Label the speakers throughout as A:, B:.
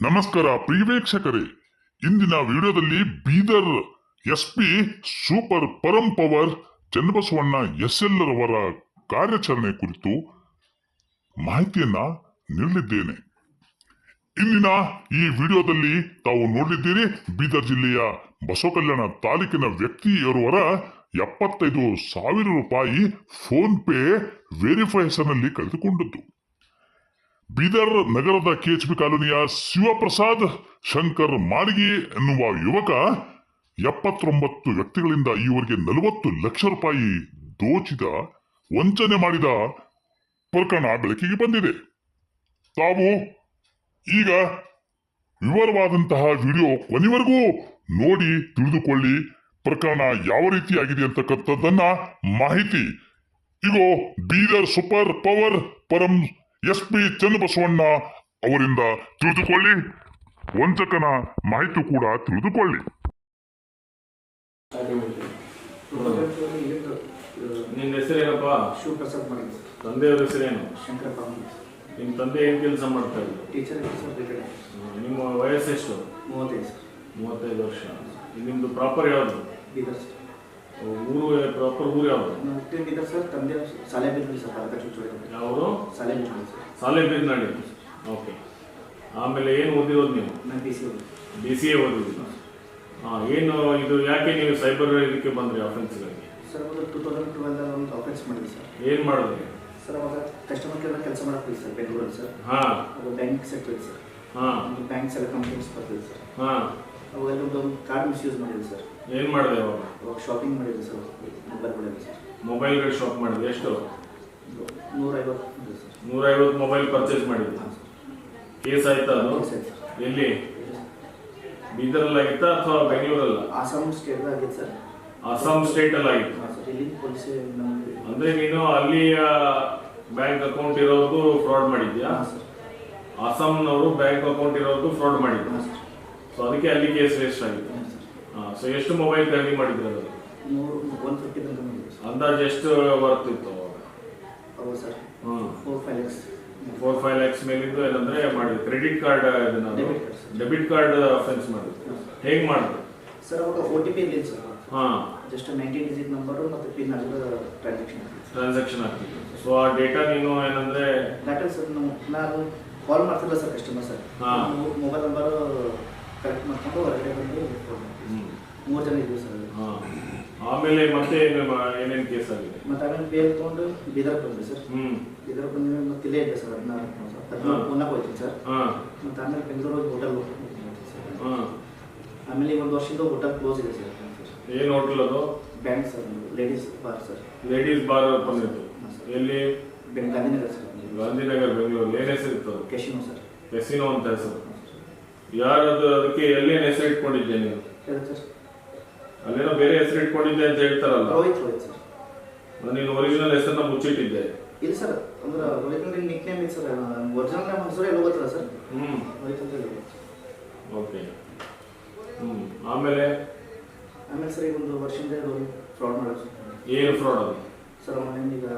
A: ನಮಸ್ಕಾರ.
B: ಪ್ರಿಯ ವೀಕ್ಷಕರೇ ಇಂದಿನ ವಿಡಿಯೋದಲ್ಲಿ Bidar SP super Param power Channabasavanna SL ಅವರ ಕಾರ್ಯಾಚರಣೆ ಕುರಿತು ಮಾಹಿತಿಯನ್ನ ನೀಡಲಿದ್ದೇನೆ. ಇಂದಿನ ಈ ವಿಡಿಯೋದಲ್ಲಿ ತಾವು ನೋಡಿದ್ದೀರಿ ಬೀದರ್ ಜಿಲ್ಲೆಯ ಬಸವಕಲ್ಯಾಣ ತಾಲೂಕಿನ ವ್ಯಕ್ತಿಯೋರ್ವರ ಎಪ್ಪತ್ತೈದು ಸಾವಿರ ರೂಪಾಯಿ ಫೋನ್ ಪೇ ವೆರಿಫೈ ಹೆಸರಿನಲ್ಲಿ ಕಳೆದುಕೊಂಡದ್ದು. ಬೀದರ್ ನಗರದ ಕೆಎಚ್ಬಿ ಕಾಲೋನಿಯ ಶಿವಪ್ರಸಾದ್ ಶಂಕರ್ ಮಾಳಿಗೆ ಎನ್ನುವ ಯುವಕ ಎಪ್ಪತ್ತೊಂಬತ್ತು ವ್ಯಕ್ತಿಗಳಿಂದ ಈವರೆಗೆ ನಲವತ್ತು ಲಕ್ಷ ರೂಪಾಯಿ ದೋಚಿದ, ವಂಚನೆ ಮಾಡಿದ ಪ್ರಕರಣ ಬೆಳಕಿಗೆ ಬಂದಿದೆ. ತಾವು ಈಗ ವಿವರವಾದಂತಹ ವಿಡಿಯೋ ಕೊನೆವರೆಗೂ ನೋಡಿ, ತಿಳಿದುಕೊಳ್ಳಿ. ಪ್ರಕರಣ ಯಾವ ರೀತಿಯಾಗಿದೆ ಅಂತಕ್ಕಂಥದ್ದನ್ನ ಮಾಹಿತಿ. ಇಗೋ Bidar super power Param S P Channabasavanna ಅವರಿಂದ ತಿಳಿದುಕೊಳ್ಳಿ. ವಂಚಕನ ಮಾಹಿತಿ ಕೂಡ ತಿಳಿದುಕೊಳ್ಳಿ.
C: ನಿನ್ನ ಹೆಸರೇನಪ್ಪ?
D: ಶಿವಪ್ರಸಾದ್ ಮಾಡಿದ್ರು
C: ತಂದೆಯವ್ರ ಹೆಸರೇನು?
D: ಶಂಕರಪ್ಪ
C: ನಿಮ್ಮ ತಂದೆ ಏನು ಕೆಲಸ ಮಾಡ್ತಾ ಇದ್ರು?
D: ಟೀಚರ್
C: ನಿಮ್ಮ ವಯಸ್ಸೆಷ್ಟು?
D: ಮೂವತ್ತೈದು
C: ಮೂವತ್ತೈದು ವರ್ಷ. ನಿಮ್ಮದು ಪ್ರಾಪರ್ ಯಾವುದು?
D: ಬೀದರ್ ಸರ್
C: ಊರು ಪ್ರಾಪರ್ ಊರು ಯಾವುದು?
D: ನಾನು ಹುಟ್ಟಿದ ಬೀದರ್ ಸರ್ ತಂದೆ ಶಾಲೆ ಬಿದ್ದರು ಸರ್ ಭಾರತ ಚುಚ್ಚುಳಿ
C: ಯಾವುದು?
D: ಸಾಲೆ ಬಿದ್ದರು ಸರ್.
C: ಸಾಲೆ ಬೀರ್ನಾಡಿ ಓಕೆ. ಆಮೇಲೆ ಏನು ಓದಿರೋದು ನೀವು?
D: ನಾನು B C
C: B C A ಓದಿದ್ದೀರಿ ಹಾಂ ಏನು ಇದು ಯಾಕೆ ನೀವು ಸೈಬರ್ ಇದಕ್ಕೆ ಬಂದ್ರಿ ಆಫೆನ್ಸ್ಗಳಿಗೆ
D: ಸರ್ ಅವಾಗ ಟೂ ತೌಸಂಡ್ ಟ್ವೆಲ್ದಾಗ ಒಂದು ಆಫೆನ್ಸ್ ಮಾಡಿದ್ವಿ ಸರ್.
C: ಏನು ಮಾಡಿದ್ರಿ?
D: ಸರ್ ಅವಾಗ ಕಸ್ಟಮರ್ ಕೇರ್ ಕೆಲಸ ಮಾಡಕ್ಕೆ ಸರ್ ಬೆಂಗಳೂರಲ್ಲಿ ಸರ್.
C: ಹಾಂ.
D: ಅದು ಬ್ಯಾಂಕ್ ಸೆಕ್ಟರ್ ಸರ್.
C: ಹಾಂ.
D: ಒಂದು ಬ್ಯಾಂಕ್ಸ್ ಎಲ್ಲ ಕಂಪ್ಲೇಂಟ್ಸ್ ಬರ್ತಿದೆ ಸರ್.
C: ಹಾಂ.
D: ಅವಾಗೆಲ್ಲ ಒಂದು ಕಾರ್ಡ್ ಮಿಸ್ಯೂಸ್ ಮಾಡಿದ್ವಿ ಸರ್.
C: ಏನು ಮಾಡಿದೆ ಅವಾಗ
D: ಶಾಪಿಂಗ್ ಮಾಡಿದ್ವಿ ಸರ್ ಮೊಬೈಲ್ ಮಾಡಿದ್ವಿ ಸರ್
C: ಮೊಬೈಲ್ಗಳು ಶಾಪ್ ಮಾಡಿದೆ. ಎಷ್ಟು?
D: ನೂರೈವತ್ತು ಸರ್
C: ನೂರೈವತ್ತು ಮೊಬೈಲ್ ಪರ್ಚೇಸ್ ಮಾಡಿದ್ದೆ. ಕೇಸ್ ಆಯ್ತಾ ಅದು?
D: ಸರ್
C: ಎಲ್ಲಿ? ಬೀದರಲ್ಲಿ ಆಗಿತ್ತಾ ಅಥವಾ ಬೆಂಗಳೂರಲ್ಲ?
D: ಆಸಾಮ್ ಸ್ಟೇಟ್ ಆಗಿತ್ತು ಸರ್
C: ಅಸ್ಸಾಂ ಸ್ಟೇಟ್ ಅಲ್ಲಿ ಆಗಿತ್ತು.
D: ಹಾಂ ಸರ್ ಇಲ್ಲಿ ಪೊಲೀಸ್ ನಮಗೆ
C: ಅಂದ್ರೆ ನೀನು ಅಲ್ಲಿಯ ಬ್ಯಾಂಕ್ ಅಕೌಂಟ್ ಇರೋದು ಫ್ರಾಡ್ ಮಾಡಿದ್ಯಾ?
D: ಹಾಂ ಸರ್
C: ಅಸ್ಸಾಂನವರು ಬ್ಯಾಂಕ್ ಅಕೌಂಟ್ ಇರೋದು ಫ್ರಾಡ್
D: ಮಾಡಿದ್ರು
C: ಸೊ ಅದಕ್ಕೆ ಅಲ್ಲಿ ಕೇಸ್ ರಿಜಿಸ್ಟರ್ ಆಗಿದೆ ಸೊ ಎಷ್ಟು ಮೊಬೈಲ್ ಖರೀದಿ ಮಾಡಿದ್ರು ಅದು?
D: ನೂರು ಒನ್ ಫಿಫ್ಟಿ ತನಕ
C: ಅಂದಾಜು ಎಷ್ಟು ಬರ್ತಿತ್ತು
D: ಹೌದು sir.
C: Hmm.
D: Four five lakhs
C: four five lakhs ಮೇಲಿಂದು ಏನಂದ್ರೆ ಮಾಡಿದ್ರು ಕ್ರೆಡಿಟ್ ಕಾರ್ಡ್ ಇದನ್ನ
D: Debit card,
C: debit card offence ಮಾಡಿದ್ರು ಹೇಗ್ ಮಾಡಿದ್ರು?
D: ಸರ್ ಅವಾಗ ಓ ಟಿ ಪಿ ಇರಲಿಲ್ಲ ಸರ್.
C: ಹಾಂ.
D: ಜಸ್ಟ್ ನೈನ್ಟೀನ್ ಡಿಜಿಟ್ ನಂಬರು ಮತ್ತು ಪಿನ್ ಆಗಿರೋ ಟ್ರಾನ್ಸಾಕ್ಷನ್
C: ಟ್ರಾನ್ಸಾಕ್ಷನ್ ಆಗ್ತಿತ್ತು. ಸೊ ಆ ಡೇಟಾ ನೀನು ಏನಂದ್ರೆ
D: ಡಾಟಾ ಸರ್ ನಾವು ನಾನು ಕಾಲ್ ಮಾಡ್ತಿಲ್ಲ ಸರ್ ಕಸ್ಟಮರ್ ಸರ್.
C: ಹಾ.
D: ಮೊಬೈಲ್ ನಂಬರು ಕರೆಕ್ಟ್ ಮಾಡ್ಕೊಂಡು ಹೊರಗಡೆ ಬಂದು ಹ್ಞೂ.
C: ಹ್ಮ್.
D: ಮೂರು ಜನ ಇದ್ದೀವಿ ಸರ್
C: ಹಾ. ಆಮೇಲೆ ಮತ್ತೆ ಏನೇನು ಕೇಸ್ ಆಗಿದೆ?
D: ಮತ್ತೆ ಆಮೇಲೆ ಬೇರೆ ತೊಗೊಂಡು ಬೀದರ್ ಬಂದ್ವಿ ಸರ್.
C: ಹ್ಮ್.
D: ಬೀದರ್ ಬಂದ್ವಿ ಮತ್ತೆ ಇಲ್ಲೇ ಇದೆ ಸರ್ ಹದಿನಾರು ಹದಿನಾರು ಪೂನಾಗ ಹೋಗ್ತೀನಿ ಸರ್. ಮತ್ತೆ ಆಮೇಲೆ ಬೆಂಗಳೂರು ಹೋಟೆಲ್ ಆಮೇಲೆ ಒಂದು ವರ್ಷದಿಂದ ಹೋಟೆಲ್ ಕ್ಲೋಸ್ ಇದೆ ಸರ್.
C: ಏನ್ ಹೋಟೆಲ್ ಅದು?
D: Bank sir ladies bar sir.
C: Ladies bar ಬಂದಿತ್ತು
D: ಸರ್.
C: ಎಲ್ಲಿ?
D: ಗಾಂಧಿನಗರ್ ಸರ್
C: ಗಾಂಧಿನಗರ್ ಬೆಂಗಳೂರು ಏನ್ ಹೆಸರು ಇತ್ತು
D: ಕೆಸಿನೋ ಸರ್.
C: ಕೆಸಿನೋ ಅಂತ ಹೆಸರು. ಯಾರದು ಅದಕ್ಕೆ ಎಲ್ಲಿನ ಹೆಸರು ಇಟ್ಕೊಂಡಿದ್ದೆ
D: ನೀವು? ಸರ್.
C: ಅಲ್ಲೇನೋ ಬೇರೆ ಹೆಸರು ಇಟ್ಕೊಂಡಿದ್ದೆ ಅಂತ ಹೇಳ್ತಾರಲ್ಲ.
D: ರೋಹಿತ್ ರೋಹಿತ್ ಸರ್.
C: ನೀನು ಒರಿಜಿನಲ್ ಹೆಸರನ್ನ ಮುಚ್ಚಿಟ್ಟಿದ್ದೆ.
D: ಇಲ್ಲ ಸರ್ ಅಂದ್ರೆ ಒರಿಜಿನಲ್ ನಿಕ್ ನೇಮ್ ಇದೆ ಸರ್ ಒರಿಜಿನಲ್ ನೇಮ್ ಹೆಸರು ಎಲ್ಲ ಗೊತ್ತಿಲ್ಲ ಸರ್.
C: ಹ್ಮ್.
D: ರೋಹಿತ್ ಅಂತ ಹೇಳಿ
C: ಓಕೆ. ಹ್ಮ್ ಆಮೇಲೆ?
D: ಆಮೇಲೆ ಸರ್ ಈಗ ಒಂದು ವರ್ಷದಿಂದ ಫ್ರಾಡ್ ಮಾಡೋದು ಸರ್.
C: ಏನು ಫ್ರಾಡ್ ಅದು?
D: ಸರ್ ಅವನೇನು ಈಗ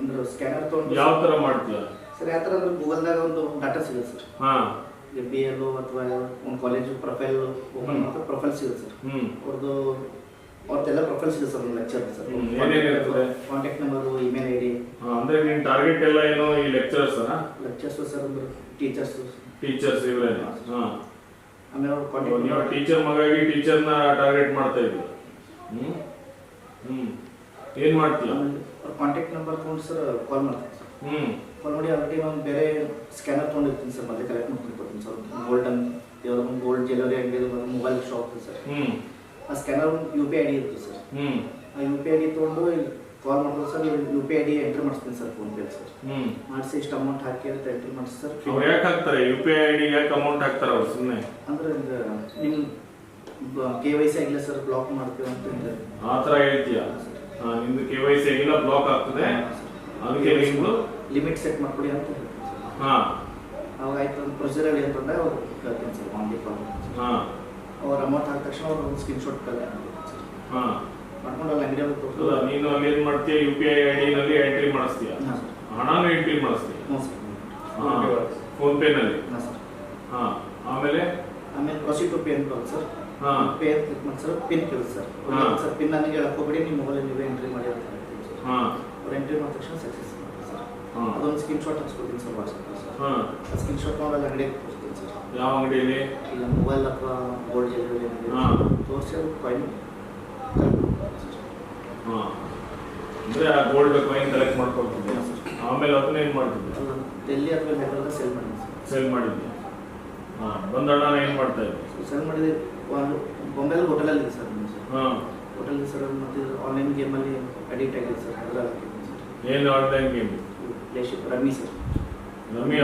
D: ಅಂದ್ರೆ ಸ್ಕ್ಯಾನರ್ ತಗೊಂಡು
C: ಯಾವ ತರ ಮಾಡ್ತೀಯ?
D: ಸರ್ ಯಾವ ಥರ ಅಂದ್ರೆ ಗೂಗಲ್ದಾಗ ಒಂದು ಡಾಟಾ ಸಿಗುತ್ತೆ ಸರ್.
C: ಹಾ.
D: ಈಗ ಬಿ ಎಲ್ಲು ಅಥವಾ ಒಂದು ಕಾಲೇಜು ಪ್ರೊಫೈಲ್ ಓಪನ್
C: ಮಾಡ್ತಾರೆ
D: ಮಾಡಿದ್ರೆ ಪ್ರೊಫೈಲ್ ಸಿಗುತ್ತೆ ಸರ್. ಅವ್ರದ್ದು ಅವ್ರದ್ದೆಲ್ಲ ಪ್ರೊಫೈಲ್ ಸಿಗುತ್ತೆ ಸರ್ ಒಂದು lecturer sir? Contact number email I D
C: ಅಂದ್ರೆ ನಿಮ್ಮ ಟಾರ್ಗೆಟ್ ಎಲ್ಲ ಏನು ಈ ಲೆಕ್ಚರ್ಸ್
D: ಲೆಕ್ಚರ್ಸ್ ಸರ್ ಅಂದ್ರೆ ಟೀಚರ್ಸ್
C: ಟೀಚರ್ಸ್ ಇವರೇ? ಹಾಂ
D: ಆಮೇಲೆ ಕಾಂಟ್ಯಾಕ್ಟ್
C: ನೀವು ಟೀಚರ್ ಮಗಾಗಿ ಟೀಚರ್ನ ಟಾರ್ಗೆಟ್ ಮಾಡ್ತಾ ಇದ್ದೀವಿ ಹ್ಞೂ ಹ್ಞೂ ಏನು
D: ಮಾಡ್ತೀವಿ ಅವ್ರ ಕಾಂಟ್ಯಾಕ್ಟ್ ನಂಬರ್ ತೊಗೊಂಡು ಸರ್ ಕಾಲ್ ಮಾಡ್ತೀನಿ ಸರ್.
C: ಹ್ಮ್.
D: ಮಾಡಿ ಆಲ್ರೆಡಿ ಒಂದು ಬೇರೆ ಸ್ಕ್ಯಾನರ್ ತೊಗೊಂಡಿರ್ತೀನಿ ಸರ್ ಮತ್ತೆ ಕಲೆಕ್ಟ್ ಮಾಡ್ತೀನಿ ಕೊಡ್ತೀನಿ ಸರ್. ಗೋಲ್ಡನ್ ಯಾವುದೋ ಒಂದು ಗೋಲ್ಡ್ ಜ್ಯುವೆಲರಿ ಅಂಗಡಿ ಮೊಬೈಲ್ ಶಾಪ್ ಸರ್. ಆ scanner U P I D ಇರುತ್ತೆ ಸರ್. ಆ ಯು ಪಿ ಐ ಡಿ ತೊಗೊಂಡು ಕಾಲ್ ಮಾಡ್ಬೋದು sir U P I D entry ಮಾಡಿಸ್ತೀನಿ ಸರ್ ಫೋನ್ ಪೇ ಸರ್. ಮಾಡಿಸಿ ಇಷ್ಟು ಅಮೌಂಟ್ ಹಾಕಿ ಅಂತ ಎಂಟ್ರಿ ಮಾಡಿಸಿ ಸರ್.
C: ಅವ್ರು ಯಾಕೆ ಹಾಕ್ತಾರೆ? ಯು ಪಿ ಐ ಡಿ ಯಾಕೆ ಅಮೌಂಟ್ ಹಾಕ್ತಾರೆ ಅವ್ರು ಸುಮ್ಮನೆ
D: ಅಂದ್ರೆ ನಿಮ್ಮ ಕೆ ವೈ ಸಿ ಆಗಿಲ್ಲ ಸರ್ ಬ್ಲಾಕ್ ಮಾಡ್ತೀವಿ ಅಂತ
C: ಆ ಥರ ಹೇಳ್ತೀಯ? ನಿಮ್ದು ಕೆ ವೈ ಸಿ ಆಗಿಲ್ಲ ಬ್ಲಾಕ್ ಆಗ್ತದೆ. ಅದಕ್ಕೆ ನಿಮ್ದು
D: ಲಿಮಿಟ್ ಸೆಟ್ ಮಾಡ್ಕೊಡಿ ಅಂತ ಹೇಳ್ತೀನಿ ಸರ್.
C: ಹಾ.
D: ಅವಾಗ ಆಯ್ತು ಒಂದು ಪ್ರೊಸೀಜರ್ ಅಂತಂದ್ರೆ ಅವ್ರು ಕೇಳ್ತೀನಿ ಸರ್ ಆನ್ ದಿ ಕಾಲ್
C: ಹಾ.
D: ಅವ್ರ ಅಮೌಂಟ್ ಆದ ತಕ್ಷಣ ಅವ್ರು ಒಂದು ಸ್ಕ್ರೀನ್ ಶಾಟ್ ಕಲೆ
C: ಹಾ.
D: ಮಾಡ್ಕೊಂಡು ಅಲ್ಲಿ ಅಂಗಡಿ
C: ಕೊಟ್ಟು ನೀನು ಅಲ್ಲಿ ಏನ್ ಮಾಡ್ತೀಯ? U P I I D ನಲ್ಲಿ ಎಂಟ್ರಿ ಮಾಡಿಸ್ತೀಯ? ಹಣನೂ ಎಂಟ್ರಿ ಮಾಡಿಸ್ತೀಯ? ಫೋನ್ ಪೇನಲ್ಲಿ
D: ಹಾಂ. ಸರ್.
C: ಹಾ. ಆಮೇಲೆ?
D: ಆಮೇಲೆ ಪ್ರೊಸೀಡ್ ಟು ಪೇ ಅಂತ ಬರುತ್ತೆ ಸರ್.
C: ಹಾ.
D: ಪೇ ಅಂತ ಕ್ಲಿಕ್ ಮಾಡಿ ಸರ್ ಪಿನ್ ಕೇಳುತ್ತೆ ಸರ್. ಸರ್ ಪಿನ್ ನನಗೆ ಹೇಳಕ್ಕೋಗ್ಬೇಡಿ ನಿಮ್ಮ ಮೊಬೈಲ್ ನೀವೇ ಎಂಟ್ರಿ ಮಾಡಿ ಅಂತ ಹೇಳ್ತೀನಿ ಸರ್.
C: ಹಾ.
D: ಅವ್ರು ಎಂಟ್ರಿ ಮಾಡಿದ ತಕ್ಷಣ ಸಕ್ಸಸ್ ಅದೊಂದು ಸ್ಕ್ರೀನ್ ಶಾಟ್ ಹಾಕ್ಸ್ಕೊಡ್ತೀನಿ sir WhatsApp sir. Screenshot ನೋಡಿ ಅಂಗಡಿ ತೋರಿಸ್ತೀನಿ ಸರ್.
C: ಯಾವ ಅಂಗಡಿಯಲ್ಲಿ
D: ಈಗ ಮೊಬೈಲ್ ಅಥವಾ ಗೋಲ್ಡ್ ಜ್ಯುವೆಲ್ಲರಿ
C: ಹಾ.
D: ತೋರಿಸಿ ಅದು ಕಾಯಿನ್
C: ಅಂದರೆ ಆ ಗೋಲ್ಡ್ ಕಾಯಿನ್ ಕಲೆಕ್ಟ್ ಮಾಡ್ಕೊಳ್ತಿದ್ದೆ. ಆಮೇಲೆ ಅದನ್ನ ಏನು ಮಾಡ್ತಿದ್ದೆ.
D: ಡೆಲ್ಲಿ ಅಥವಾ ಲೆವೆಲ್ ಸೆಲ್ ಮಾಡಿ
C: ಸೆಲ್ ಮಾಡಿದ್ದೆ ಹಾಂ ಬಂದ ಹಣನ ಏನು ಮಾಡ್ತಾ ಇದ್ದೆ?
D: ಸೆಲ್ ಮಾಡಿದೆ. ಒಂದು ಬೊಂಬೆಲ್ ಹೋಟೆಲಲ್ಲಿ ಇದೆ ಸರ್
C: ಹಾ
D: ಹೋಟೆಲ್ ಸರ್ ಮತ್ತು ಆನ್ಲೈನ್ ಗೇಮಲ್ಲಿ ಅಡಿಕ್ಟ್ ಆಗಿದೆ ಸರ್ ಅದರಲ್ಲಿ
C: ಏನು ಆನ್ಲೈನ್ ಗೇಮ್
D: ದೇಶಕ್ಕೆ rummy sir rummy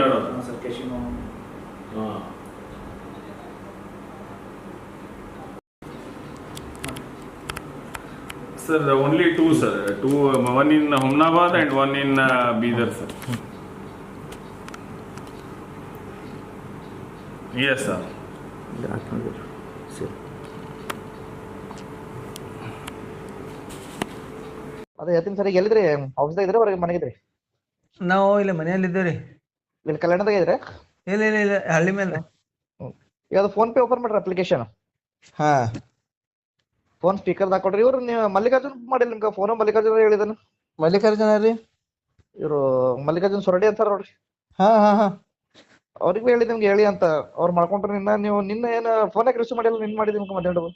D: sir
C: sir only two sir two one in Humnabad and one in Bidar sir yes
D: sir
E: ಅದೇ ಹೇಳ್ತೀನಿ ಸರ್ ಈಗ ಎಲ್ಲಿದ್ರಿ? ಆಫೀಸ್ದಾಗ ಇದ್ರೆ ಹೊರಗೆ ಮನೆಗಿದ್ರಿ
F: ನಾವು ಇಲ್ಲಿ ಮನೆಯಲ್ಲಿದ್ದೇವ್ರಿ
E: ಇಲ್ಲಿ ಕಲ್ಯಾಣದಾಗ ಇದ್ರೆ?
F: ಇಲ್ಲ ಇಲ್ಲ ಇಲ್ಲ ಹಳ್ಳಿ ಮೇಲೆ.
E: ಈಗ ಅದು ಫೋನ್ ಪೇ ಓಪನ್ ಮಾಡ್ರಿ ಅಪ್ಲಿಕೇಶನ್
F: ಹಾ.
E: ಫೋನ್ ಸ್ಪೀಕರ್ ಹಾಕೊಡ್ರಿ ಇವ್ರು ನೀವು ಮಲ್ಲಿಕಾರ್ಜುನ್ ಮಾಡಿಲ್ಲ ನಿಮ್ಗೆ? ಫೋನು ಮಲ್ಲಿಕಾರ್ಜುನ ಹೇಳಿದನು?
F: ಮಲ್ಲಿಕಾರ್ಜುನ ರೀ
E: ಇವರು ಮಲ್ಲಿಕಾರ್ಜುನ್ ಸೊರಡಿ ಅಂತಾರ ನೋಡ್ರಿ.
F: ಹಾ ಹಾ ಹಾ.
E: ಅವ್ರಿಗೆ ಹೇಳಿ ನಿಮ್ಗೆ ಹೇಳಿ ಅಂತ. ಅವ್ರು ಮಾಡ್ಕೊಂಡ್ರೆ ನಿನ್ನ ನೀವು ನಿನ್ನ ಏನು ಯಾಕೆ ರಿಸೀವ್ ಮಾಡಿಲ್ಲ ನಿನ್ ಮಾಡಿದ ನಿಮ್ಗೆ ಮಧ್ಯಾಹ್ನ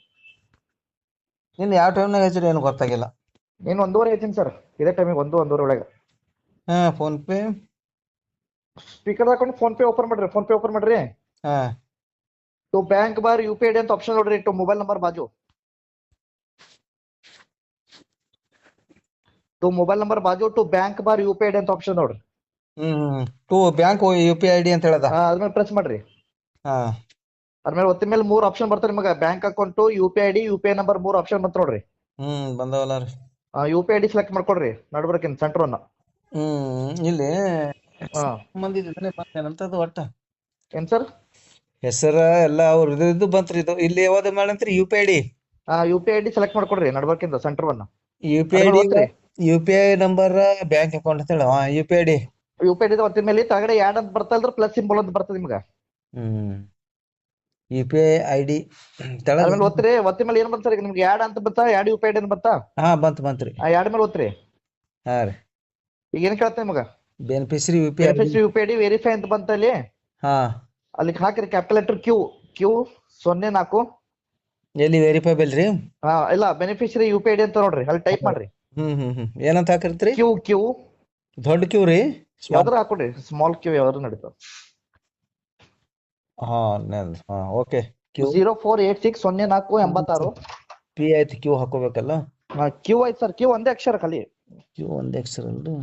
F: ನಿನ್ನ ಯಾವ ಟೈಮ್ನಾಗ ಹಚ್ಚಿರಿ ಏನು ಗೊತ್ತಾಗಿಲ್ಲ.
E: ನೀನು ಒಂದೂವರೆ ಐತೀನಿ ಸರ್ ಇದೇ ಟೈಮಿಗೆ ಒಂದು ಒಂದೂವರೆ ಒಳಗೆ.
F: ಹಾ ಫೋನ್ ಪೇ.
E: ಸ್ಪೀಕರ್ ಹಾಕೊಂಡು ಫೋನ್ ಪೇ ಓಪನ್ ಮಾಡ್ರಿ ಫೋನ್ ಪೇ ಓಪನ್ ಮಾಡ್ರಿ.
F: ಹಾ.
E: To bank bar U P I D ಅಂತ ಆಪ್ಷನ್ ನೋಡ್ರಿ ಟು ಮೊಬೈಲ್ ನಂಬರ್ ಬಾಜು. ಟು ಮೊಬೈಲ್ ನಂಬರ್ ಬಾಜು to bank bar U P I D ಅಂತ ಆಪ್ಷನ್ ನೋಡ್ರಿ.
F: Hmm hmm to bank U P I D ಅಂತ ಹೇಳದ.
E: ಹಾ ಅದ್ಮೇಲೆ ಪ್ರೆಸ್ ಮಾಡ್ರಿ.
F: ಹಾ.
E: ಅದ್ಮೇಲೆ ಒತ್ತಿದ ಮೇಲೆ ಮೂರ್ ಆಪ್ಷನ್ ಬರ್ತಾರೆ ನಿಮಗೆ. Bank account U P I D U P I number ಮೂರ್ ಆಪ್ಷನ್ ಬಂತ ನೋಡ್ರಿ.
F: ಹ್ಮ್ ಬಂದವಲ್ಲ ರೀ.
E: U P I D select ಮಾಡ್ಕೊಡ್ರಿ ನಡ್ಬರ್ಕಿನ್ ಸೆಂಟರ್ ಅನ್ನ
F: ಹ್ಮ್ ಇಲ್ಲಿ
E: ಹಾ.
F: ಮಂದಿ ಒಟ್ಟ.
E: ಏನ್ ಸರ್?
F: ಹೆಸರ ಎಲ್ಲ ಅವ್ರ ಇದು ಇದು ಬಂತ್ರಿ ಇದು ಇಲ್ಲಿ ಯಾವ್ದು ಮಾಡಂತ್ರಿ U P I D
E: U P I D select ಮಾಡ್ಕೊಡ್ರಿ ನಡ್ಬರ್ಕಿಂದ centre one
F: U P I D U P I number bank account ಅಂತ ಹೇಳ. ಹಾ U P I D
E: U P I D ಒತ್ತಿದ ಮೇಲೆ ತಗಡೆ ಯಾಡ್ ಅಂತ ಬರ್ತಲ್ರಿ ಪ್ಲಸ್ ಸಿಂಬಲ್ ಅಂತ ಬರ್ತದೆ ನಿಮ್ಗೆ.
F: ಹ್ಮ್ U P I I D ತಳ
E: ಅದ್ಮೇಲೆ ಒತ್ತಿರಿ ಒತ್ತಿದ ಮೇಲೆ ಏನ್ ಬಂತ ಸರ್ ನಿಮ್ಗೆ ಯಾಡ್ ಅಂತ ಬರ್ತಾ add U P I D ಅಂತ ಬರ್ತಾ
F: ಹಾ ಬಂತ್ ಬಂತ್ರಿ.
E: ಆ ಯಾಡ್ ಮೇಲೆ ಒತ್ತಿರಿ.
F: ಹಾ ರೀ.
E: ಈಗ ಏನ್ ಕೇಳತ್ತೆ ನಿಮಗ
F: beneficiary U P I
E: U P I D verify ಅಂತ ಬಂತ ಅಲ್ಲಿ?
F: ಹಾ.
E: ಅಲ್ಲಿ ಹಾಕಿರಿ ಕ್ಯಾಪಿಟಲ್ ಲೆಟರ್ ಕ್ಯೂ ಕ್ಯೂ ಸೊನ್ನೆ ನಾಲ್ಕು.
F: ಎಲ್ಲಿ ವೆರಿಫೈಬಲ್ ರೀ?
E: ಹಾ ಇಲ್ಲ beneficiary U P I D ಅಂತ ನೋಡ್ರಿ ಅಲ್ಲಿ ಟೈಪ್ ಮಾಡ್ರಿ.
F: ಹ್ಮ್ ಹ್ಮ್ ಹ್ಮ್. ಏನಂತ ಹಾಕಿರ್ತೀರಿ?
E: ಕ್ಯೂ ಕ್ಯೂ
F: ದೊಡ್ಡ ಕ್ಯೂ ರೀ?
E: ಯಾವ್ದಾರ ಹಾಕೊಡ್ರಿ ಸ್ಮಾಲ್ ಕ್ಯೂ ಯಾವ್ದಾರ ನಡೀತಾವ.
F: ಹಾ ನೆನ್- ಹಾ okay Q
E: zero four eight six ಸೊನ್ನೆ ನಾಲ್ಕು ಎಂಬತ್ತಾರು.
F: ಪಿ ಐತಿ ಕ್ಯೂ ಹಾಕೋಬೇಕಲ್ಲ?
E: ಕ್ಯೂ ಐತ್ ಸರ್ ಕ್ಯೂ ಒಂದೇ ಅಕ್ಷರ ಖಾಲಿ.
F: ಕ್ಯೂ ಒಂದೇ ಅಕ್ಷರ ಅಲ್ರಿ?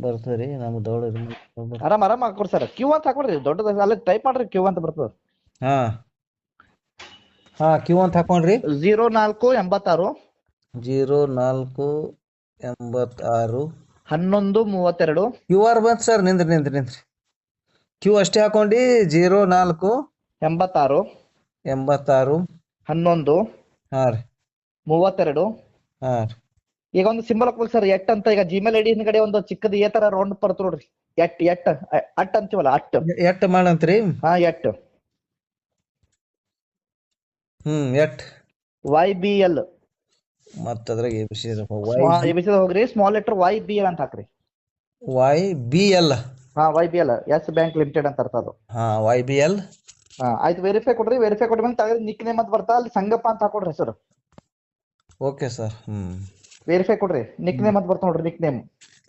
F: ಬರ್ತದ್ರಿ ನಮ್ಗ ದೊಡ್ಡ
E: ಆರಾಮ್ ಆರಾಮ್ ಹಾಕೊಡ್ರಿ ಸರ್. ಕ್ಯೂ ಅಂತ ಹಾಕೊಡ್ರಿ ದೊಡ್ಡದ ಅಲ್ಲಿ ಟೈಪ್ ಮಾಡ್ರಿ ಕ್ಯೂ ಅಂತ ಬರ್ತದ.
F: ಹಾ. ಹಾ ಕ್ಯೂ ಅಂತ ಹಾಕೊಂಡ್ರಿ.
E: ಜೀರೋ ನಾಲ್ಕು ಎಂಬತ್ತಾರು.
F: ಜೀರೋ ನಾಲ್ಕು ಎಂಬತ್ತಾರು.
E: ಹನ್ನೊಂದು ಮೂವತ್ತೆರಡು.
F: ಕ್ಯೂ ಆರ್ ಬಂತ್ ಸರ್ ನಿಂದ್ರಿ ನಿಂದ್ರಿ ನಿಂದ್ರಿ. ಕ್ಯೂ ಅಷ್ಟೇ ಹಾಕೊಂಡಿ ಜೀರೋ ನಾಲ್ಕು
E: ಎಂಬತ್ತಾರು.
F: ಎಂಬತ್ತಾರು.
E: ಹನ್ನೊಂದು
F: ಹಾ ರೀ.
E: ಮೂವತ್ತೆರಡು.
F: ಹಾ ರೀ.
E: ಈಗ ಒಂದು ಸಿಂಬಲ್ ಹಾಕ್ಬೇಕು ಸರ್ ಎಟ್ ಅಂತ ಈಗ ಜಿಮೇಲ್ ಐಡಿ ಹಿಂದ್ಗಡೆ ಒಂದು ಚಿಕ್ಕದ ಏ ತರ ರೌಂಡ್ ಬರ್ತ ನೋಡ್ರಿ. ಎಟ್ ಎಟ್ ಅಟ್ ಅಂತೀವಲ್ಲ ಅಟ್.
F: ಎಟ್ ಮಾಡಂತ್ರಿ
E: ಹಾ ಎಟ್.
F: ಹ್ಮ್ ಎಟ್.
E: ವೈ ಬಿ ಎಲ್
F: ಮತ್ತ ಅದ್ರಾಗ ಎ ಬಿ ಸಿ ವೈ
E: ಎಬಿಸಿದ ಹೋಗ್ರಿ small letter Y B L ಅಂತ ಹಾಕ್ರಿ.
F: ವೈ ಬಿ ಎಲ್
E: ಹಾ Y B L yes bank limited ಅಂತ ಅರ್ಥ ಅದು.
F: ಹಾ ವೈ ಬಿ ಎಲ್
E: ಹಾ ಆಯ್ತು ವೆರಿಫೈ ಕೊಡ್ರಿ ವೆರಿಫೈ ಕೊಟ್ಟ ತಗದ್ ನಿಕ್ ನೇಮ್ ಅಂತ ಬರ್ತಾ ಅಲ್ಲಿ ಸಂಗಪ್ಪ ಅಂತ ಹಾಕೊಡ್ರಿ ಸರ್
F: ಓಕೆ ಸರ್ ಹ್ಮ್.
E: ವೆರಿಫೈ ಕೊಡ್ರಿ. ನಿಕ್ ನೇಮ್ ಅಂತ ಬರ್ತಾ ನೋಡ್ರಿ ನಿಕ್ ನೇಮ್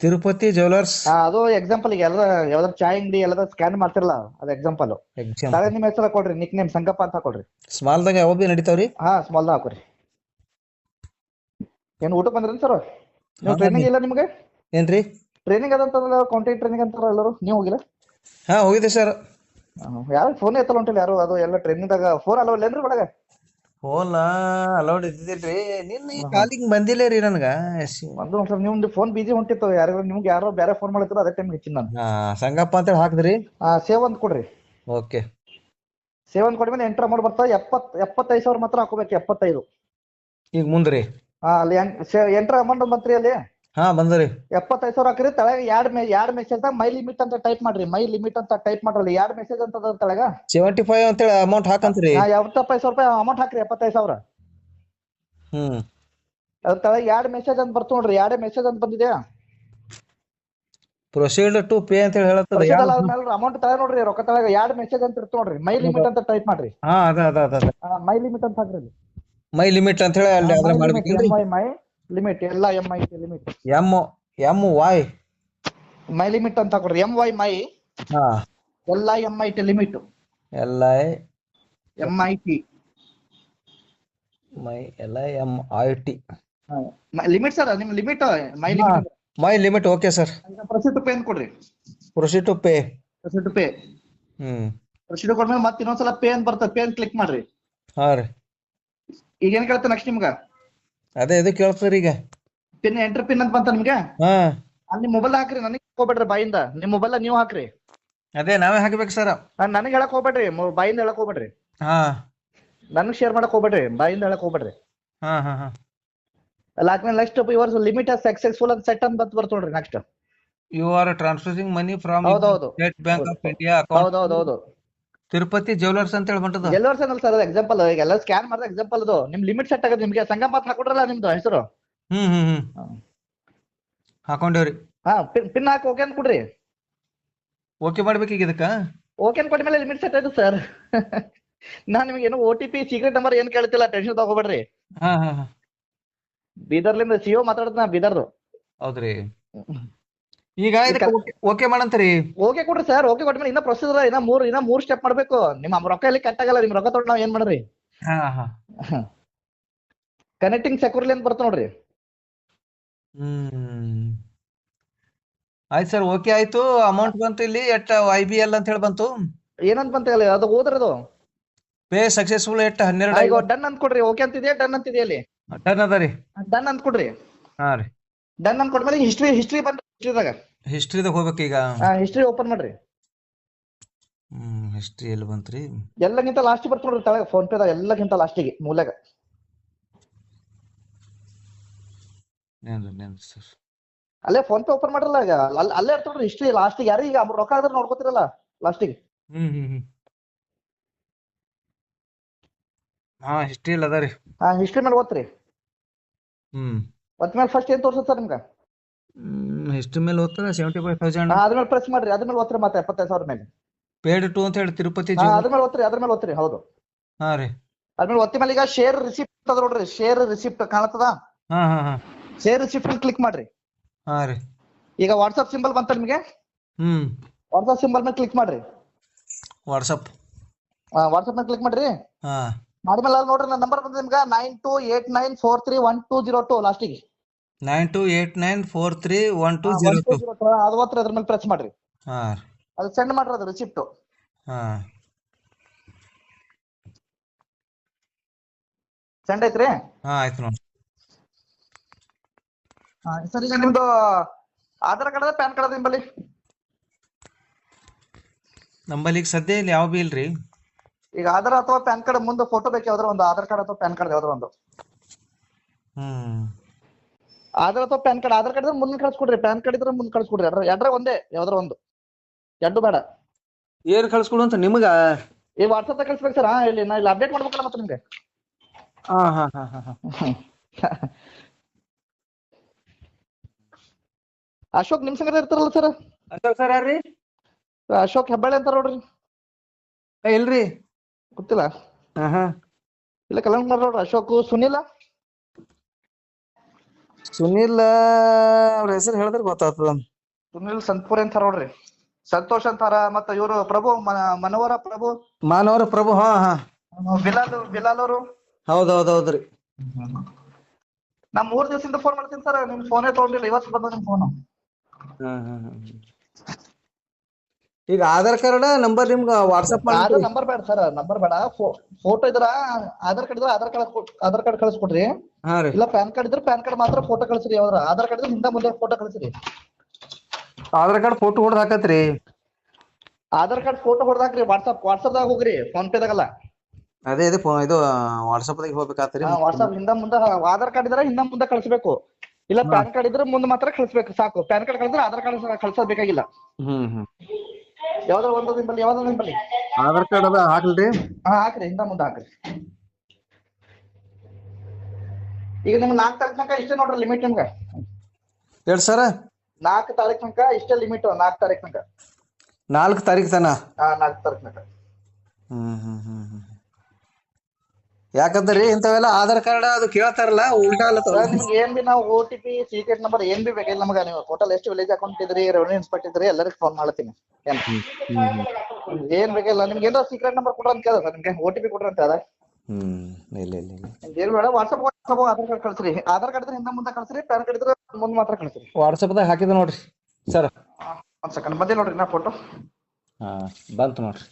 F: ತಿರುಪತಿ
E: ಜುವೆಲರ್ಸ್ ಅದು ಎಕ್ಸಾಂಪಲ್ ಈಗ ಎಲ್ಲ ಯಾವ್ದಾರ ಚಾಯ್ ಅಂಗಡಿ ಎಲ್ಲ ಸ್ಕ್ಯಾನ್ ಮಾಡ್ತಿರಲ್ಲ ಅದು ಎಕ್ಸಾಂಪಲ್
F: ಎಕ್ಸಾಮ್
E: ನಿಮ್ಮ ನಿಮ್ ಹೆಸರು ಕೊಡ್ರಿ ನಿಕ್ ನೇಮ್ ಸಂಗಪ್ಪ ಅಂತ ಹಾಕೊಡ್ರಿ
F: ಸ್ಮಾಲ್ದಾಗ ಯಾವ ಬಿ ನಡೀತಾವ್ರಿ?
E: ಹಾ ಸ್ಮಾಲ್ ಹಾಕೋರಿ ಏನ್ ಊಟ ಬಂದ್ರೇನ್ ಸರ್ ನೀವು ಟ್ರೈನಿಂಗ್ ಇಲ್ಲ ನಿಮ್ಗೆ?
F: ಏನ್ರಿ?
E: ಟ್ರೈನಿಂಗ್ ಅದಂತಲ್ಲ ಕಾಂಟ್ಯಾಕ್ಟ್ ಟ್ರೈನಿಂಗ್ ಅಂತಾರ ಎಲ್ಲರೂ? ನೀವು ಹೋಗಿಲ್ಲ?
F: ಹಾ ಹೋಗಿದೆ ಸರ್
E: ಯಾರು ಫೋನ್ ಎತ್ತಲ್ಲ ಹೊಂಟಿಲ್ಲ ಯಾರು? ಅದು ಎಲ್ಲ ಟ್ರೈನಿಂಗ್ ದಾಗ ಫೋನ್ ಅಲ್ಲ ಏನ್ರಿ ಒಳಗ?
F: ಫೋನ್ ಅಲೌಡ್ ಇದ್ದಿದ್ದಿಲ್ರಿ. ನಿನ್ನ ಈ ಕಾಲಿಂಗ್ ಬಂದಿಲ್ಲ ರೀ ನನ್ಗ.
E: ಒಂದು ನಿಮ್ದು ಫೋನ್ ಬಿಜಿ ಹೊಂಟಿತ್ತು. ಯಾರು ನಿಮ್ಗೆ ಯಾರೋ ಬೇರೆ ಫೋನ್ ಮಾಡಿದ್ರು ಅದೇ ಟೈಮ್ ಹೆಚ್ಚಿನ ನಾನು.
F: ಸಂಗಪ್ಪ ಅಂತೇಳಿ ಹಾಕಿದ್ರಿ.
E: ಆ ಸೇವ್ ಅಂತ ಕೊಡ್ರಿ.
F: ಓಕೆ
E: ಸೇವ್ ಅಂತ ಕೊಡ್ಮೇಲೆ ಎಂಟರ್ ಅಮೌಂಟ್ ಬರ್ತಾ ಎಪ್ಪತ್ ಎಪ್ಪತ್ತೈದು ಸಾವಿರ ಮಾತ್ರ ಹಾಕೋಬೇಕು ಎಪ್ಪತ್ತೈದು.
F: ಈಗ ಮುಂದ್ರಿ.
E: ಹಾ ಅಲ್ಲಿ ಎಂಟ್ರ್ ಅಮೌಂಟ್ ಬಂತ್ರಿ ಅಲ್ಲಿ.
F: ಹಾ ಬಂದ್ರಿ.
E: ಎಪ್ಪತ್ತೈದು ಸಾವಿರ ಹಾಕ್ರಿ ತಳಗ ಎರಡ್ ಮೇ ಎರಡ್ ಮೆಸೇಜ್ ಮೈ ಲಿಮಿಟ್ ಅಂತ ಟೈಪ್ ಮಾಡ್ರಿ ಮೈ ಲಿಮಿಟ್ ಅಂತ ಟೈಪ್ ಮಾಡ್ರಲ್ಲ ಎರಡ್ ಮೆಸೇಜ್ ಅಂತ ಅದ ತಳಗ.
F: ಸೆವೆಂಟಿ ಫೈವ್ ಅಂತೇಳಿ ಅಮೌಂಟ್ ಹಾಕಂತ್ರಿ.
E: ಹಾ ಎಪ್ಪತ್ತೈದು ಸಾವಿರ ರೂಪಾಯಿ ಅಮೌಂಟ್ ಹಾಕ್ರಿ ಎಪ್ಪತ್ತೈದು ಸಾವಿರ.
F: ಹ್ಮ್.
E: ಅದ್ರ ತಳಗ ಎರಡ್ ಮೆಸೇಜ್ ಅಂತ ಬರ್ತು ನೋಡ್ರಿ ಎರಡೇ ಮೆಸೇಜ್ ಅಂತ ಬಂದಿದೆ.
F: ಪ್ರೊಸೀಡ್ ಟು ಪೇ ಅಂತ ಹೇಳಿ ಹೇಳತ್ತದ
E: ಅಮೌಂಟ್ ತಳ ನೋಡ್ರಿ ರೊಕ್ಕ ತಳಗ ಎರಡ್ ಮೆಸೇಜ್ ಅಂತ ಇರ್ತು ನೋಡ್ರಿ ಮೈ ಲಿಮಿಟ್ ಅಂತ ಟೈಪ್ ಮಾಡ್ರಿ.
F: ಹಾ ಅದ ಅದ ಅದ
E: ಮೈ ಲಿಮಿಟ್ ಅಂತ ಹಾಕ್ರಿ
F: ಮೈ ಲಿಮಿಟ್ ಅಂತ ಹೇಳಿ ಅಲ್ಲಿ ಅದ್ರ ಮಾಡ್ಬೇಕೇನ್ರಿ?
E: ಮೈ ಲಿಮಿಟ್ ಎಲ್ಲ M I limit
F: M M Y
E: my limit ಅಂತ ಕೊಡ್ರಿ ಎಂ ವೈ ಮೈ
F: ಹಾ.
E: ಎಲ್ಲ M I T limit
F: L I
E: M I T
F: my L I M I T
E: limit sir ನಿಮ್ limit my limit
F: my limit okay sir
E: proceed to pay ಅಂತ ಕೊಡ್ರಿ.
F: Proceed to pay
E: proceed to pay
F: hmm.
E: Proceed ಕೊಡ್ಮೇಲೆ ಮತ್ತೆ ಇನ್ನೊಂದ್ಸಲ pay ಅಂತ ಬರ್ತದೆ. Pay ಅಂತ click ಮಾಡ್ರಿ.
F: ಹಾ ರೀ.
E: ಈಗ ಏನ್ ಕೇಳತ್ತೆ ನೆಕ್ಸ್ಟ್ ನಿಮ್ಗ?
F: ಅದೇ ಇದು ಕೇಳ್ತದ್ರಿ ಈಗ?
E: ಪಿನ್ ಎಂಟ್ರಿ ಪಿನ್ ಅಂತ ಬಂತ ನಿಮ್ಗೆ?
F: ಹಾ.
E: ಅಲ್ಲಿ ಮೊಬೈಲ್ ಹಾಕ್ರಿ ನನಗೆ ಹೋಗ್ಬೇಡ್ರಿ ಬಾಯಿಂದ. ನಿಮ್ ಮೊಬೈಲ್ ನೀವು ಹಾಕ್ರಿ.
F: ಅದೇ ನಾವೇ ಹಾಕ್ಬೇಕು ಸರ್.
E: ನಾನು ನನಗೆ ಹೇಳಕ್ ಹೋಗ್ಬೇಡ್ರಿ ಮೊ- ಬಾಯಿಂದ ಹೇಳಕ್ ಹೋಗ್ಬೇಡ್ರಿ.
F: ಹಾ.
E: ನನಗೆ ಶೇರ್ ಮಾಡಕ್ ಹೋಗ್ಬೇಡ್ರಿ ಬಾಯಿಂದ ಹೇಳಕ್ ಹೋಗ್ಬೇಡ್ರಿ.
F: ಹಾ ಹಾ ಹಾ.
E: ಅಲ್ಲ ನೆಕ್ಸ್ಟ್ ಇವರ್ ಲಿಮಿಟ್ ಸಕ್ಸೆಸ್ಫುಲ್ ಅಂತ ಸೆಟ್ ಅಂತ ಬರ್ತ ನೋಡ್ರಿ next
F: you are transferring money from
E: ಹೌದೌದು.
F: State Bank of India account
E: ಹೌದೌದು ಹೌದು.
F: ತಿರುಪತಿ ಜ್ಯುವೆಲರ್ಸ್ ಅಂತ ಹೇಳಿ ಬಂಟದ
E: ಎಲ್ಲರೂ ಸರ್ ಸರ್ ಎಕ್ಸಾಂಪಲ್ ಈಗ ಎಲ್ಲ ಸ್ಕ್ಯಾನ್ ಮಾಡಿದ ಎಕ್ಸಾಂಪಲ್ ಅದು. ನಿಮ್ ಲಿಮಿಟ್ ಸೆಟ್ ಆಗತ್ತೆ ನಿಮ್ಗೆ ಸಂಗಮ ಮಾತ್ ಹಾಕೊಡ್ರಲ್ಲ ನಿಮ್ದು ಹೆಸರು?
F: ಹ್ಮ್ ಹ್ಮ್ ಹ್ಮ್. ಹಾಕೊಂಡೇವ್ರಿ.
E: ಹಾ ಪಿನ್ ಪಿನ್ ಹಾಕಿ ಓಕೆ ಕೊಡ್ರಿ.
F: ಓಕೆ ಮಾಡ್ಬೇಕೀಗ ಇದಕ್ಕ?
E: ಓಕೆ ಕೊಟ್ಮೇಲೆ ಲಿಮಿಟ್ ಸೆಟ್ ಆಯ್ತು ಸರ್ ನಾನ್ ನಿಮ್ಗೆ ಏನು O T P secret number ಏನ್ ಕೇಳ್ತಿಲ್ಲ ಟೆನ್ಷನ್ ತಗೋಬೇಡ್ರಿ.
F: ಹಾ ಹಾ ಹಾ.
E: ಬೀದರ್ಲಿಂದ ಸಿಒ ಮಾತಾಡ್ತಾನ ಬೀದರ್ದು.
F: ಹೌದ್ರಿ. ಈಗ ಇದಕ್ಕೆ ಓಕೆ ಮಾಡಂತರಿ?
E: ಓಕೆ ಕೊಡ್ರಿ ಸರ್ ಓಕೆ ಕೊಟ್ಮೇಲೆ ಇನ್ನ ಪ್ರೊಸೀಜರ್ ಇನ್ನ ಮೂರ್ ಇನ್ನ ಮೂರ್ ಸ್ಟೆಪ್ ಮಾಡ್ಬೇಕು. ನಿಮ್ ರೊಕ್ಕ ಎಲ್ಲಿ ಕಟ್ ಆಗಲ್ಲ ನಿಮ್ ರೊಕ್ಕ ತೊಗೊಂಡು ನಾವ್ ಏನ್ ಮಾಡ್ರಿ? ಕನೆಕ್ಟಿಂಗ್ ಸೆಕ್ಯೂರ್ಲಿ ಅಂತ ಬರ್ತ ನೋಡ್ರಿ.
F: ಹ್ಮ್. ಆಯ್ತು ಸರ್ ಓಕೆ ಆಯ್ತು. ಅಮೌಂಟ್ ಬಂತು ಇಲ್ಲಿ ಎಟ್ ಐ ಬಿ ಎಲ್ ಅಂತ ಹೇಳಿ ಬಂತು?
E: ಏನಂತ ಬಂತ ಅದು ಹೋದ್ರೆ ಅದು
F: ಪೇ ಸಕ್ಸಸ್ಫುಲ್ ಎಟ್ ಹನ್ನೆರಡು
E: ಡನ್ ಅಂತ ಕೊಡ್ರಿ ಓಕೆ ಅಂತಿದ್ಯಾ ಡನ್ ಅಂತಿದ್ಯಾ ಅಲ್ಲಿ
F: ಡನ್ ಅದ ರೀ.
E: ಡನ್ ಅಂತ ಕೊಡ್ರಿ
F: ಹಾ ರೀ.
E: ಡನ್ ಅಂತ ಕೊಟ್ಮೇಲೆ ಹಿಸ್ಟ್ರಿ ಹಿಸ್ಟ್ರಿ ಬಂದ ಹಿಸ್ಟ್ರಿದಾಗ
F: ಹಿಸ್ಟ್ರಿದಾಗ ಹೋಗ್ಬೇಕು ಈಗ.
E: ಹಿಸ್ಟ್ರಿ ಓಪನ್ ಮಾಡ್ರಿ.
F: ಹ್ಮ್ ಹಿಸ್ಟ್ರಿ ಎಲ್ಲಿ ಬಂತ್ರಿ?
E: ಎಲ್ಲಕ್ಕಿಂತ ಲಾಸ್ಟ್ ಬರ್ತ ನೋಡ್ರಿ ತಳಗ ಫೋನ್ ಪೇದಾಗ ಎಲ್ಲಕ್ಕಿಂತ ಲಾಸ್ಟಿಗೆ ಮೂಲೆಗ
F: ಸರ್
E: ಅಲ್ಲೇ ಫೋನ್ ಪೇ ಓಪನ್ ಮಾಡ್ರಲ್ಲ ಈಗ ಅಲ್- ಅಲ್ಲೇ ಇರ್ತ ನೋಡ್ರಿ ಹಿಸ್ಟ್ರಿ ಲಾಸ್ಟಿಗೆ ಯಾರು ಈಗ ರೊಕ್ಕ ಆದ್ರೆ ನೋಡ್ಕೋತಿರಲ್ಲ ಲಾಸ್ಟಿಗೆ
F: ಹ್ಮ್ ಹ್ಮ್ ಹ್ಮ್. ಹಾ ಹಿಸ್ಟ್ರಿ ಎಲ್ಲ ಅದ ರೀ
E: ಹಾ ಹಿಸ್ಟ್ರಿ ಮೇಲೆ
F: ಹ್ಮ್.
E: ಒತ್ತ ಮೇಲೆ ಫಸ್ಟ್ ಏನ್ ತೋರ್ಸತ್ ಸರ್ ನಿಮ್ಗೆ?
F: ಹ್ಮ್ ಹಿಸ್ಟ್ರಿ ಮೇಲೆ ಓದ್ತಾರ ಸೆವೆಂಟಿ ಫೈವ್ ತೌಸಂಡ್
E: ಹಾ, ಪ್ರೆಸ್ ಮಾಡ್ರಿ ಅದ್ಮೇಲೆ ಓದ್ರಿ ಮತ್ತೆ ಎಪ್ಪತ್ತೈದು ಸಾವಿರ ಮೇಲೆ
F: ಪೇಡ್ ಟು ಅಂತ ಹೇಳಿ ತಿರುಪತಿ
E: ಹಾ
F: ಜೂ
E: ಅದ್ರ ಮೇಲೆ ಓದ್ರಿ ಅದ್ರ ಮೇಲೆ ಓದ್ರಿ ಹೌದು.
F: ಹಾ ರೀ.
E: ಅದ್ಮೇಲೆ ಒತ್ತಿ ಮೇಲೆ ಈಗ ಶೇರ್ ರಿಸಿಪ್ಟ್ ಅದ ನೋಡ್ರಿ ಶೇರ್ ರಿಸಿಪ್ಟ್ ಕಾಣತ್ತದ?
F: ಹಾ ಹಾ ಹಾ.
E: ಶೇರ್ ರಿಸಿಪ್ಟ್ ಕ್ಲಿಕ್ ಮಾಡ್ರಿ.
F: ಹಾ ರೀ.
E: ಈಗ ವಾಟ್ಸ್ಆಪ್ ಸಿಂಬಲ್ ಬಂತ ನಿಮಗೆ?
F: ಹ್ಮ್.
E: ವಾಟ್ಸ್ಆಪ್ ಸಿಂಬಲ್ ಮೇಲೆ ಕ್ಲಿಕ್ ಮಾಡ್ರಿ.
F: ವಾಟ್ಸಪ್
E: ವಾಟ್ಸ್ಆಪ್ ಮೇಲೆ ಕ್ಲಿಕ್ ಮಾಡ್ರಿ.
F: ಹಾ.
E: ಮಾಡಿದ್ಮೇಲೆ ಅಲ್ಲಿ ನೋಡ್ರಿ ನನ್ನ ನಂಬರ್ ಬಂದ ನಿಮ್ಗೆ. Nine two eight nine four three one two zero two ಲಾಸ್ಟಿಗೆ
F: nine two eight nine four three one two zero two
E: ಅದು ಹತ್ರ ಅದ್ರ ಮೇಲೆ ಪ್ರೆಸ್ ಮಾಡ್ರಿ.
F: ಹಾ
E: ಅದು ಸೆಂಡ್ ಮಾಡ್ರಿ ಅದು ರಿಸಿಪ್ಟು
F: ಹಾ.
E: ಸೆಂಡ್ ಐತ್ರಿ?
F: ಹಾ ಆಯ್ತು ನೋಡಿ.
E: ಸರಿ ಈಗ ನಿಮ್ದು ಆಧಾರ್ ಕಾರ್ಡ್ ಪ್ಯಾನ್ ಕಾರ್ಡ್ ನಿಮ್ಮಲ್ಲಿ
F: ನಮ್ಮಲ್ಲಿ ಈಗ ಸದ್ಯ ಇಲ್ಲಿ ಯಾವ ಬಿ ಇಲ್ರಿ?
E: ಈಗ ಆಧಾರ್ ಅಥವಾ ಪ್ಯಾನ್ ಕಾರ್ಡ್ ಮುಂದೆ ಫೋಟೋ ಬೇಕು ಯಾವ್ದಾರ ಒಂದು ಆಧಾರ್ ಕಾರ್ಡ್ ಅಥವಾ ಪ್ಯಾನ್ ಕಾರ್ಡ್ ಯಾವ್ದಾರ ಒಂದು.
F: ಹ್ಮ್.
E: ಆಧಾರ್ ಅಥವಾ ಪ್ಯಾನ್ ಕಾರ್ಡ್ ಆಧಾರ್ ಕಾರ್ಡ್ ಇದ್ರೆ ಮುಂದೆ ಕಳ್ಸ್ಕೊಡ್ರಿ ಪ್ಯಾನ್ ಕಾರ್ಡ್ ಇದ್ರೆ ಮುಂದೆ ಕಳ್ಸ್ಕೊಡ್ರಿ ಎಡ್ರ ಎರಡ್ರ ಒಂದೇ ಯಾವ್ದಾರ ಒಂದು. ಎರಡು ಬೇಡ.
F: ಏನ್ ಕಳ್ಸ್ಕೊಡು ಅಂತ ನಿಮಗ?
E: ಈ ವಾಟ್ಸಪ್ ಕಳ್ಸ್ಬೇಕು ಸರ್ ಹಾ ಇಲ್ಲಿ ನಾ ಇಲ್ಲಿ ಅಪ್ಡೇಟ್ ಮಾಡ್ಬೇಕಲ್ಲ ಮತ್ತೆ ನಿಮ್ಗೆ.
F: ಹಾ ಹಾ ಹಾ ಹಾ ಹಾ.
E: ಅಶೋಕ್ ನಿಮ್ ಸಂಗಡ ಇರ್ತಾರಲ್ಲ ಸರ್
F: ಅಶೋಕ್ ಸರ್ ಯಾರ್ರಿ?
E: ಅಶೋಕ್ ಹೆಬ್ಬಾಳೆ ಅಂತಾರ ನೋಡ್ರಿ.
F: ಏ, ಇಲ್ರಿ.
E: ಗೊತ್ತಿಲ್ಲ. ಇಲ್ಲ ಕಲ್ಯಾಣ ಕುಮಾರ್ ನೋಡ್ರಿ ಅಶೋಕ್ ಸುನಿಲ್?
F: ಸುನಿಲ್ ಅವ್ರ ಹೆಸರು ಹೇಳಿದ್ರೆ ಗೊತ್ತಾಗ್ತದ.
E: ಸುನಿಲ್ ಸಂತಪುರಿ ಅಂತಾರ ನೋಡ್ರಿ. ಸಂತೋಷ್ ಅಂತಾರ ಮತ್ತ ಇವರು ಪ್ರಭು ಮನೋಹರ ಪ್ರಭು?
F: ಮಾನವರ ಪ್ರಭು ಹಾ ಹಾ.
E: ಬಿಲಾಲ್ ಬಿಲಾಲ್ ಅವರು?
F: ಹೌದ್ ಹೌದ್ ಹೌದ್ರಿ
E: ನಾ ಮೂರ್ ದಿವಸದಿಂದ ಫೋನ್ ಮಾಡ್ತೀನಿ ಸರ್ ನಿಮ್ ಫೋನೇ ತಗೊಂಡಿಲ್ಲ ಇವತ್ತು ಬಂದ ನಿಮ್ ಫೋನ್
F: ಹಾ ಹಾ ಹಾ. ಈಗ ಆಧಾರ್ ಕಾರ್ಡ್ ನಂಬರ್ ನಿಮ್ಗೆ
E: ವಾಟ್ಸ್ಆಪ್
F: ಮಾಡಿ
E: ನಂಬರ್ ಬೇಡ ಸರ್ ನಂಬರ್ ಬೇಡ. ಫೋಟೋ ಇದ್ರ ಆಧಾರ್ ಕಾರ್ಡ್ ಇದ್ರ ಆಧಾರ್ ಕಾರ್ಡ್ ಆಧಾರ್ ಕಾರ್ಡ್ ಕಳಿಸ್ಕೊಡ್ರಿ. ಇಲ್ಲ ಪ್ಯಾನ್ ಕಾರ್ಡ್ ಇದ್ರೆ ಪ್ಯಾನ್ ಕಾರ್ಡ್ ಮಾತ್ರ ಫೋಟೋ ಕಳಿಸ್ರಿ ಅವ್ರ ಆಧಾರ್ ಕಾರ್ಡ್ ಇದ್ರೆ ಹಿಂದೆ ಮುಂದೆ ಫೋಟೋ ಕಳಿಸ್ರಿ.
F: ಆಧಾರ್ ಕಾರ್ಡ್ ಫೋಟೋ ಹೊಡೆದ್ ಹಾಕತ್ರಿ.
E: ಆಧಾರ್ ಕಾರ್ಡ್ ಫೋಟೋ ಹೊಡೆದಾಕ್ರಿ ವಾಟ್ಸ್ಆಪ್ ವಾಟ್ಸ್ಆಪ್ ದಾಗ ಹೋಗ್ರಿ ಫೋನ್ ಪೇ ದಾಗಲ್ಲ.
F: ಅದೇ ಇದು ಫೋ- ಇದು ವಾಟ್ಸ್ಆಪ್ ದಾಗ ಹೋಗ್ಬೇಕಾತ್ರಿ
E: ವಾಟ್ಸ್ಆಪ್ ಹಿಂದ ಮುಂದೆ ಆಧಾರ್ ಕಾರ್ಡ್ ಇದ್ರೆ ಹಿಂದ ಮುಂದೆ ಕಳಿಸ್ಬೇಕು. ಇಲ್ಲ ಪ್ಯಾನ್ ಕಾರ್ಡ್ ಇದ್ರೆ ಮುಂದೆ ಮಾತ್ರ ಕಳಿಸ್ಬೇಕು ಸಾಕು. ಪ್ಯಾನ್ ಕಾರ್ಡ್ ಕಳಿಸಿದ್ರೆ ಆಧಾರ್ ಕಾರ್ಡ್ ಕಳ್ಸೋದ್ ಬೇಕಾಗಿಲ್ಲ.
F: ಹ್ಮ್ ಹ್ಮ್.
E: ಯಾವ್ದೋ ಒಂದು ನಿಂಬಲ್ಲಿ ಯಾವ್ದಾರ ನಿಂಬಲ್ಲಿ?
F: ಆಧಾರ್ ಕಾರ್ಡ್ ಅದ ಹಾಕ್ಲ್ರಿ.
E: ಹಾ ಹಾಕ್ರಿ ಹಿಂದ ಮುಂದೆ ಹಾಕ್ರಿ. ಈಗ ನಿಮ್ಗೆ ನಾಲ್ಕು ತಾರೀಕು ತನಕ ಇಷ್ಟೇ ನೋಡ್ರಿ ಲಿಮಿಟ್ ನಿಮ್ಗೆ.
F: ಹೇಳಿ ಸರ?
E: ನಾಲ್ಕು ತಾರೀಕು ತನಕ ಇಷ್ಟೇ ಲಿಮಿಟ್ ನಾಲ್ಕು ತಾರೀಕು ತನಕ.
F: ನಾಲ್ಕು ತಾರೀಕು ತನ
E: ಹಾ ನಾಲ್ಕು ತಾರೀಕು ತನಕ.
F: ಹ್ಮ್ ಹ್ಮ್ ಹ್ಮ್ ಹ್ಮ್. ಯಾಕಂದ್ರಿ ಇಂಥವೆಲ್ಲ ಆಧಾರ್ ಕಾರ್ಡ್ ಅದು ಕೇಳ್ತಾರಲ್ಲ ಉಲ್ಟಾ
E: ಅಲ್ಲ ನಿಮ್ಗೆ ಏನ್ ಬಿ ನಾವು O T P secret number ಏನ್ ಬಿ ಬೇಕಿಲ್ಲ ನಮ್ಗೆ ನೀವು ಟೋಟಲ್ ಎಷ್ಟು ವಿಲೇಜ್ ಅಕೌಂಟ್ ಇದ್ರಿ ರೆವೆನ್ಯೂ ಇನ್ಸ್ಪೆಕ್ಟರ್ ಇದ್ರಿ ಎಲ್ಲರಿಗೂ ಫೋನ್ ಮಾಡ್ತೀನಿ. ಏನ್? ಏನ್ ಬೇಕಿಲ್ಲ ನಿಮ್ಗೆ ಏನೋ ಸೀಕ್ರೆಟ್ ನಂಬರ್ ಕೊಡ್ರ ಅಂತ ಕೇಳ ಸರ್ ನಿಮ್ಗೆ ಓ ಟಿ ಪಿ ಕೊಡ್ರ ಅಂತ ಅದ
F: ಹ್ಮ್ ಇಲ್ಲ ಇಲ್ಲ
E: ಏನ್ ಬೇಡ ವಾಟ್ಸಪ್ ವಾಟ್ಸಪ್ ಆಧಾರ್ ಕಾರ್ಡ್ ಕಳ್ಸ್ರಿ. ಆಧಾರ್ ಕಾರ್ಡ್ ಇದ್ರೆ ಹಿಂದೆ ಮುಂದೆ ಕಳ್ಸ್ರಿ ಪ್ಯಾನ್ ಕಾರ್ಡ್ ಇದ್ರೆ ಮುಂದೆ ಮಾತ್ರ ಕಳ್ಸ್ರಿ.
F: ವಾಟ್ಸಪ್ದಾಗ ಹಾಕಿದ ನೋಡ್ರಿ ಸರ್.
E: ಒಂದ್ ಸೆಕೆಂಡ್ ಬಂದಿಲ್ಲ ನೋಡ್ರಿ ನಾ ಫೋಟೋ
F: ಹಾ ಬಂತು ನೋಡ್ರಿ.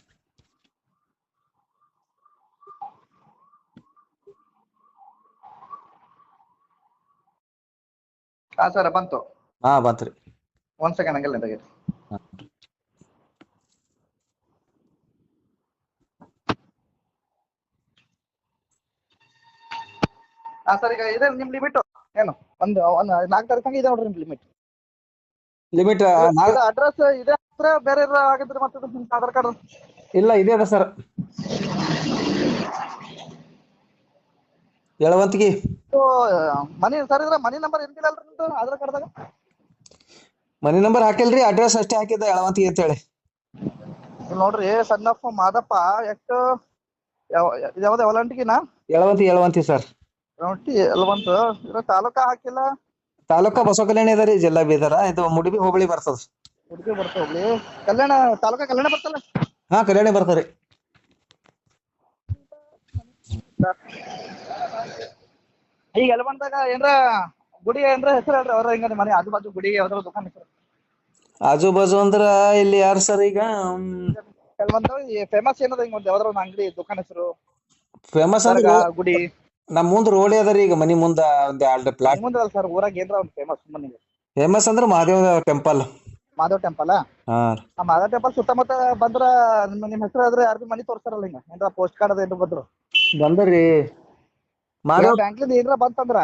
E: ಹಾ ಸರ್ ಬಂತು.
F: ಹಾ ಬಂತ್ರಿ.
E: ಒಂದ್ ಸೆಕೆಂಡ್ ಹಂಗಲ್ಲ ತೆಗೀರಿ
F: ಹಾ.
E: ಸರ್ ಈಗ ಇದೆ ನಿಮ್ ಲಿಮಿಟ್ ಏನು? ಒಂದು ಒಂದ್ ನಾಲ್ಕು ತಾರೀಕು ಇದೆ ನೋಡ್ರಿ ನಿಮ್ ಲಿಮಿಟ್
F: ಲಿಮಿಟ್
E: ಅಡ್ರೆಸ್ ಇದೆ ಹತ್ರ ಬೇರೆ ಆಗಿದ್ರೆ ಮತ್ತೆ ನಿಮ್ ಆಧಾರ್ ಕಾರ್ಡ್
F: ಇಲ್ಲ ಇದೆ ಅದ ಸರ್. ಎಳವಂತಿಗಿ
E: ಮನಿ ಸರ್ ಇದ್ರ ಮನಿ ನಂಬರ್ ಇರ್ತಿಲ್ಲ ಅಲ್ರಿ ನಿಮ್ದು? ಆಧಾರ್ ಕಾರ್ಡ್ದಾಗ
F: ಮನಿ ನಂಬರ್ ಹಾಕಿಲ್ರಿ ಅಡ್ರೆಸ್ ಅಷ್ಟೇ ಹಾಕಿದ್ದ ಎಳವಂತಿ ಅಂತ ಹೇಳಿ
E: ನೋಡ್ರಿ ಸಣ್ಣಪ್ಪ ಮಾದಪ್ಪ ಎಷ್ಟು ಯಾವ ಯಾವ್ದು ನಾ
F: ಎಳವಂತಿ ಎಳವಂತಿ ಸರ್.
E: ಎಳವಂತಿ ಎಲ್ವಂತ. ಇದ್ರ ತಾಲೂಕ ಹಾಕಿಲ್ಲ?
F: ತಾಲೂಕ ಬಸವ ಕಲ್ಯಾಣ ಇದೆ ರೀ ಜಿಲ್ಲಾ ಬೀದರ ಇದು ಮುಡಿಬಿ ಹೋಬಳಿ ಬರ್ತದ.
E: ಮುಡಿಬಿ ಬರ್ತದ ಹೋಗ್ಲಿ ಕಲ್ಯಾಣ ತಾಲೂಕ ಕಲ್ಯಾಣ ಬರ್ತಲ್ಲ
F: ಹಾ ಕಲ್ಯಾಣಿ ಬರ್ತದ್ರಿ
E: ಈಗ ಬಂದಾಗ ಏನ್ರ ಗುಡಿ ಏನ್ರ ಹೆಸರು ಹೇಳ್ರಿ ಅವ್ರ ಹಿಂಗ ಮನೆ ಆಜು ಬಾಜು ಗುಡಿ ಯಾವ್ದಾರ ದುಕಾನ್ ಹೆಸರು?
F: ಆಜು ಬಾಜು ಅಂದ್ರ ಇಲ್ಲಿ ಯಾರು ಸರ್ ಈಗ?
E: ಫೇಮಸ್ ಏನದ ಹಿಂಗ ಒಂದ್ ಯಾವ್ದಾರ ಒಂದ್ ಅಂಗಡಿ ದುಕಾನ್ ಹೆಸರು?
F: ಫೇಮಸ್ ಅಂದ್ರೆ
E: ಗುಡಿ.
F: ನಮ್ ಮುಂದ್ ರೋಡ್ ಅದರಿ ಈಗ ಮನಿ ಮುಂದ ಒಂದ್ ಎರಡು ಪ್ಲಾಟ್
E: ಮುಂದಲ್ಲ ಸರ್ ಊರಾಗ ಏನ್ರ ಒಂದ್ ಫೇಮಸ್ ಮನಿ.
F: ಫೇಮಸ್ ಅಂದ್ರ ಮಹಾದೇವ ಟೆಂಪಲ್
E: ಮಾಧವ್ ಟೆಂಪಲ್
F: ಹಾ
E: ಆ ಮಾಧವ್ ಟೆಂಪಲ್ ಸುತ್ತಮುತ್ತ ಬಂದ್ರ ನಿಮ್ ಹೆಸರು ಆದ್ರೆ ಯಾರು ಮನಿ ತೋರ್ಸ್ತಾರಲ್ಲ ಹಿಂಗ? ಏನ್ರ ಪೋಸ್ಟ್ ಕಾರ್ಡ್ ಅದ ಏನ್ರ ಬಂದ್ರು?
F: ಬಂದರಿ.
E: ಬ್ಯಾಂಕ್ಲಿಂದ ಏನ್ರ ಬಂತಂದ್ರ?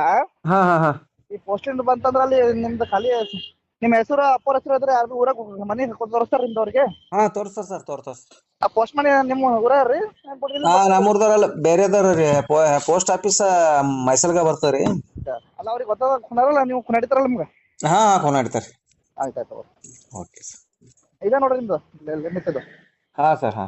F: ಹಾ ಹಾ ಹಾ.
E: ಈ ಪೋಸ್ಟಿಂದ ಬಂತಂದ್ರ ಅಲ್ಲಿ ನಿಮ್ದು ಖಾಲಿ ನಿಮ್ ಹೆಸರು ಅಪ್ಪರ ಹೆಸರು ಇದ್ರೆ ಯಾರು ಊರಾಗ ಮನಿ ತೋರಿಸ್ತಾರ ನಿಮ್ದವ್ರಿಗೆ
F: ಹಾ ತೋರ್ಸ್ತಾರ ಸರ್ ತೋರಿಸ್ತಾರ
E: ಆ ಪೋಸ್ಟ್ ಮನಿ ನಿಮ್ಮ ಊರ ರೀ?
F: ಹಾ ನಮ್ಮೂರ್ದವ್ರಲ್ಲ ಬೇರೆದವ್ರ ರೀ. ಪೋಸ್ಟ್ ಆಫೀಸ್ ಮೈಸಲ್ಗ ಬರ್ತಾರಿ
E: ಅಲ್ಲ ಅವ್ರಿಗೆ ಗೊತ್ತದ ಕುನಾರಲ್ಲ ನೀವು ಕುನಾಡಿತಾರಲ್ಲ ನಿಮ್ಗೆ?
F: ಹಾ ಕೊಂಡಾಡ್ತಾರೆ
E: ಆಯ್ತು ಆಯ್ತು
F: ಓಕೆ ಸರ್.
E: ಇದೆ ನೋಡ್ರಿ ನಿಮ್ದು ಲಿಮಿಟ್ ಇದು.
F: ಹಾ ಸರ್ ಹಾ.